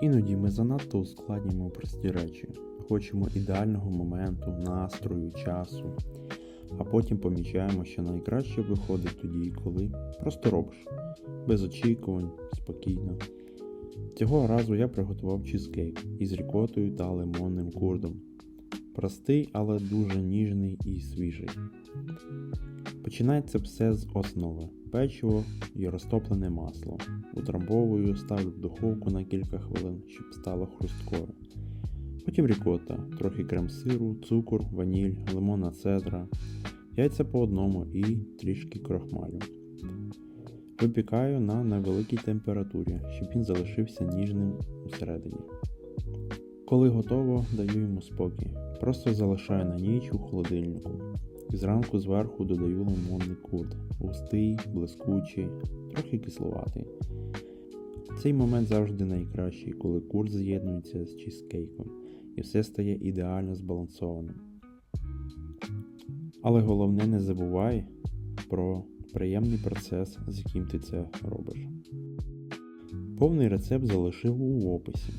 Іноді ми занадто ускладнюємо прості речі, хочемо ідеального моменту, настрою, часу, а потім помічаємо, що найкраще виходить тоді, коли просто робиш, без очікувань, спокійно. Цього разу я приготував чизкейк із рікотою та лимонним курдом. Простий, але дуже ніжний і свіжий. Починається все з основи: печиво і розтоплене масло. Утрамбовую, ставлю в духовку на кілька хвилин, щоб стало хрусткою. Потім рікота, трохи крем-сиру, цукор, ваніль, лимонна цедра, яйця по одному і трішки крохмалю. Випікаю на невеликій температурі, щоб він залишився ніжним усередині. Коли готово, даю йому спокій. Просто залишаю на ніч у холодильнику. І зранку зверху додаю лимонний курд. Густий, блискучий, трохи кисловатий. Цей момент завжди найкращий, коли курд з'єднується з чізкейком і все стає ідеально збалансованим. Але головне не забувай про приємний процес, з яким ти це робиш. Повний рецепт залишив у описі.